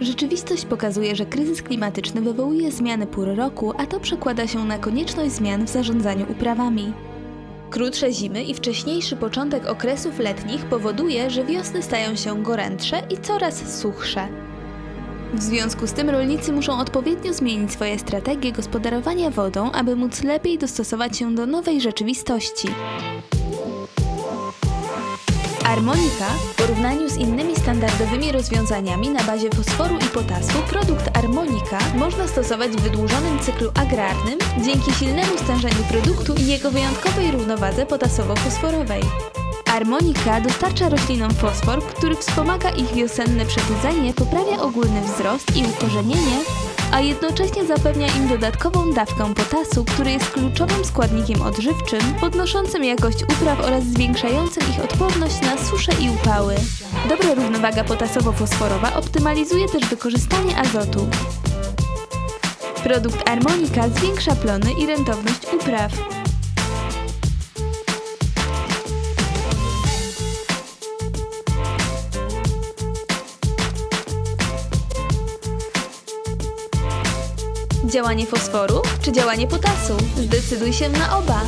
Rzeczywistość pokazuje, że kryzys klimatyczny wywołuje zmiany pór roku, a to przekłada się na konieczność zmian w zarządzaniu uprawami. Krótsze zimy i wcześniejszy początek okresów letnich powoduje, że wiosny stają się gorętsze i coraz suchsze. W związku z tym rolnicy muszą odpowiednio zmienić swoje strategie gospodarowania wodą, aby móc lepiej dostosować się do nowej rzeczywistości. Armonika w porównaniu z innymi standardowymi rozwiązaniami na bazie fosforu i potasu produkt Armonika można stosować w wydłużonym cyklu agrarnym dzięki silnemu stężeniu produktu i jego wyjątkowej równowadze potasowo-fosforowej. Armonika dostarcza roślinom fosfor, który wspomaga ich wiosenne przebudzenie, poprawia ogólny wzrost i ukorzenienie, a jednocześnie zapewnia im dodatkową dawkę potasu, który jest kluczowym składnikiem odżywczym, podnoszącym jakość upraw oraz zwiększającym ich odporność na susze i upały. Dobra równowaga potasowo-fosforowa optymalizuje też wykorzystanie azotu. Produkt Armonika zwiększa plony i rentowność upraw. Działanie fosforu czy działanie potasu? Zdecyduj się na oba.